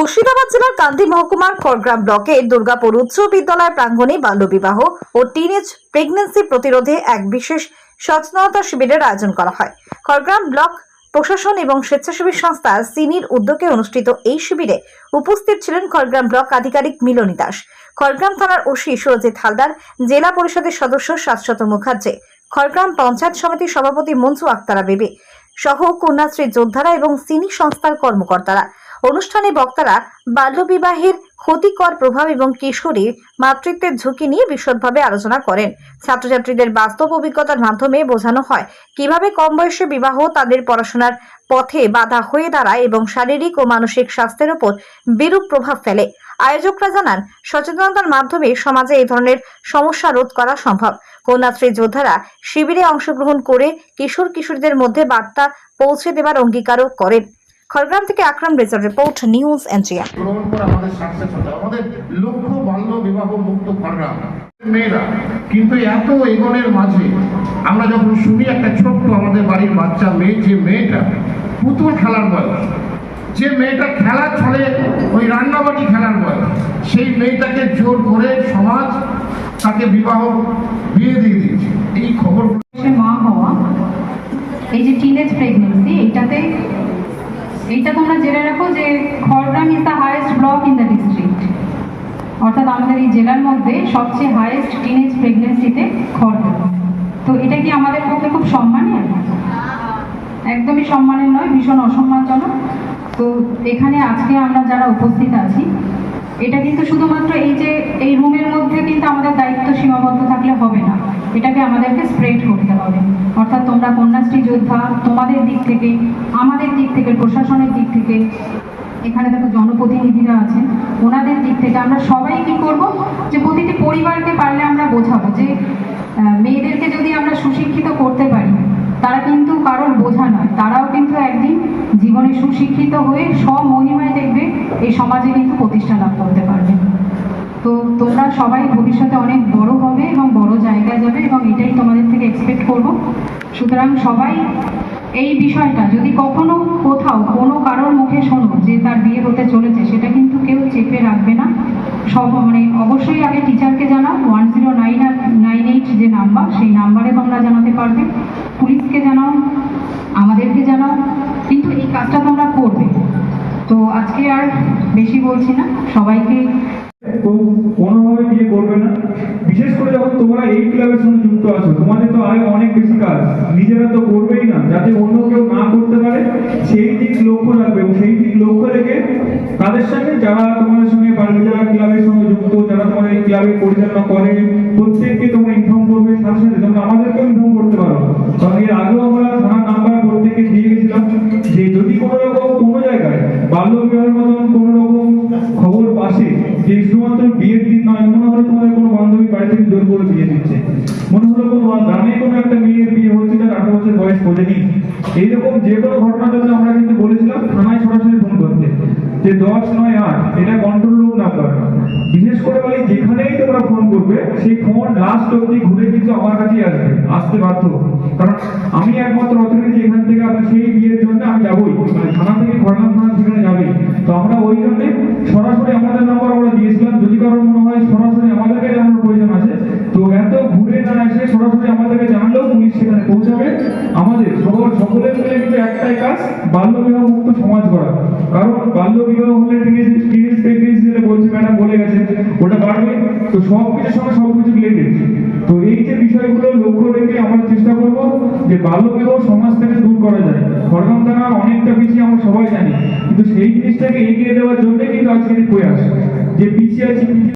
মুর্শিদাবাদ জেলার কান্দি মহকুমার খড়গ্রাম ব্লকে দুর্গাপুর উচ্চ বিদ্যালয় প্রাঙ্গণে বাল্যবিবাহ ও টিনেজ প্রেগন্যান্সি প্রতিরোধে এক বিশেষ সচেতনতা শিবিরের আয়োজন করা হয়। খড়গ্রাম ব্লক প্রশাসন এবং স্বেচ্ছাসেবী সংস্থা সিনির উদ্যোগে অনুষ্ঠিত এই শিবিরে উপস্থিত ছিলেন খড়গ্রাম ব্লক আধিকারিক মিলনী দাস। খড়গ্রাম থানার ওসি সুরজিৎ হালদার, জেলা পরিষদের সদস্য শাশ্বত মুখার্জি, খড়গ্রাম পঞ্চায়েত সমিতির সভাপতি মঞ্জু আক্তারা বেবি সহ কন্যাশ্রী যোদ্ধারা এবং সিনি সংস্থার কর্মকর্তারা। অনুষ্ঠানে বক্তারা বাল্যবিবাহের ক্ষতিকর প্রভাব এবং কিশোরীর মাতৃত্বের ঝুঁকি নিয়ে বিশদভাবে আলোচনা করেন। ছাত্রছাত্রীদের বাস্তব অভিজ্ঞতার মাধ্যমে বোঝানো হয়, কীভাবে কম বয়সে বিবাহ তাদের পড়াশোনার পথে বাধা হয়ে দাঁড়ায় এবং শারীরিক ও মানসিক স্বাস্থ্যের উপর বিরূপ প্রভাব ফেলে। আয়োজকরা জানান, সচেতনতার মাধ্যমে সমাজে এই ধরনের সমস্যা রোধ করা সম্ভব। কন্যাশ্রী যোদ্ধারা শিবিরে অংশগ্রহণ করে কিশোর কিশোরীদের মধ্যে বার্তা পৌঁছে দেবার অঙ্গীকারও করেন। খড়গ্রাম থেকে আকরাম রেজার রিপোর্ট নিউজ এনজিয়া আমাদের সাকসেস হতে আমাদের লক্ষ্য বাল্য বিবাহ মুক্ত খড়গ্রাম। মেয়েরা কিন্তু এত এগোনের মাঝে আমরা যখন শুনি একটা ছোট্ট আমাদের বাড়ির বাচ্চা মেয়ে যে মেয়েটা পুতুল খেলার বয়স যে মেয়েটা খেলার ছলে ওই রান্নাবাটি খেলার বয়স সেই মেয়েটাকে জোর করে সমাজ তাকে বিবাহ বিয়ে দিয়ে দিয়েছে। এই খবর মা হওয়া এই যে টিনেজ প্রেগনেন্সি এইটাতে এইটা তোমরা জেনে রাখো যে Khargram is the highest block in the district অর্থাৎ আমাদের এই জেলার মধ্যে সবচেয়ে হাইয়েস্ট টিনেজ প্রেগনেন্সিতে খড়গ্রাম। তো এটা কি আমাদের পক্ষে খুব সম্মানের একদমই সম্মানের নয়, ভীষণ অসম্মানজনক। তো এখানে আজকে আমরা যারা উপস্থিত আছি, এটা কিন্তু শুধুমাত্র এই যে এই রুমের মধ্যে কিন্তু আমাদের দায়িত্ব সীমাবদ্ধ থাকলে হবে না। এটাকে আমাদেরকে স্প্রেড করতে তোমরা কন্যাশ্রী যোদ্ধা, তোমাদের দিক থেকে, আমাদের দিক থেকে, প্রশাসনের দিক থেকে, এখানে দেখো জনপ্রতিনিধিরা আছেন, ওনাদের দিক থেকে আমরা সবাই কি করব? যে প্রতিটি পরিবারকে পারলে আমরা বোঝাবো, যে মেয়েদেরকে যদি আমরা সুশিক্ষিত করতে পারি, তারা কিন্তু কারোর বোঝা নয়, তারাও কিন্তু একদিন জীবনে সুশিক্ষিত হয়ে স্বমহিমায় দেখবে এই সমাজে কিন্তু প্রতিষ্ঠা লাভ করতে পারবে। তো তোমরা সবাই ভবিষ্যতে অনেক বড় হবে এবং বড় জায়গায় যাবে এবং এটাই তোমাদের থেকে এক্সপেক্ট করব। সুতরাং সবাই এই বিষয়টা, যদি কখনো কোথাও কোনো কারোর মুখে শোনো যে তার বিয়ে হতে চলেছে, সেটা কিন্তু কেউ চেপে রাখবে না। সব মানে অবশ্যই আগে টিচারকে জানাও one zero nine nine eight যে নাম্বার, সেই নাম্বারে তোমরা জানাতে পারবে। পুলিশকে জানাও, আমাদেরকে জানাও, কিন্তু এই কাজটা তোমরা করবে। তো আজকে আর বেশি বলছি না, সবাইকে কেউ বিয়ে করবে না? বিশেষ করে যখন তোমরা এই ক্লাবের সঙ্গে যুক্ত আছো, তোমাদের তো আরও অনেক বেশি কাজ। নিজেরা তো করবেই না, যাতে অন্য কেউ না করতে পারে। সেই দিক লক্ষ্য রাখবে এবং সেই দিক লক্ষ্য রেখে তাদের সঙ্গে যারা তোমাদের সঙ্গে পারবে যারা ক্লাবের সঙ্গে যুক্ত, যারা তোমাদের এই ক্লাবে পরিচালনা করে, প্রত্যেককে তোমরা ইনফর্ম করবে, সাথে সাথে তোমরা আমাদেরকেও ইনফর্ম করতে পারো। কারণ এর আগেও আমরা থানার নাম্বার প্রত্যেককে দিয়ে গেছিলাম যে যদি কোনো রকম কোনো জায়গায় বাল্য বিবাহের মতন কোনো শুধুমাত্র বিয়ের দিন নয়, মনে হলো তোমাদের কোনো বান্ধবী বাড়ি থেকে জোর করে বিয়ে দিচ্ছে। মনে হলো কোনো গ্রামে কোনো একটা মেয়ের বিয়ে হচ্ছে তার আঠারো বছর বয়স বোঝেনি। এইরকম যে কোনো ঘটনার জন্য আমরা কিন্তু বলেছিলাম, থানায় সরাসরি ফোন করতে। যে দশ নয় আট, এটা কন্ট্রোল রুম নাম্বার বিশেষ করে বলি, যেখানেই তোমরা ফোন করবে, সেই ফোন লাস্ট অবধি ঘুরে কিন্তু আমার কাছেই আসবে, আসতে বাধ্য। কারণ আমি একমাত্র অথরিটি এখান থেকে আপনার সেই বিয়ের জন্য আমি যাবোই। মানে থানা থেকে খড়নাম থানা সেখানে যাবে। তো আমরা ওই জন্য সরাসরি আমাদের নাম্বার আমরা দিয়েছিলাম যদি কারোর মনে হয় সরাসরি আমাদেরকে জানানোর প্রয়োজন আছে, তো এত ঘুরে না এসে সরাসরি আমাদেরকে জানলেও পুলিশ সেখানে পৌঁছাবে। আমাদের সকল সকলের মিলে কিন্তু একটাই কাজ বাল্য বিবাহ মুক্ত সমাজ করা কারণ বাল্য বিবাহ হলে টিনেজ টিনেজ প্রেগনেন্সি যেটা বলছে, ম্যাডাম বলে গেছে ওটা বাড়বে। তো সব কিছুর সঙ্গে সব কিছু রিলেটেড তো এই যে বিষয়গুলো লক্ষ্য রেখে আমরা চেষ্টা করব যে বাল্য বিবাহ সমাজ থেকে থানা অনেকটা বেশি আমরা সবাই জানি। কিন্তু সেই জিনিসটাকে এগিয়ে দেওয়ার জন্যই কিন্তু আজকে প্রয়াস যে পিছিয়ে আছে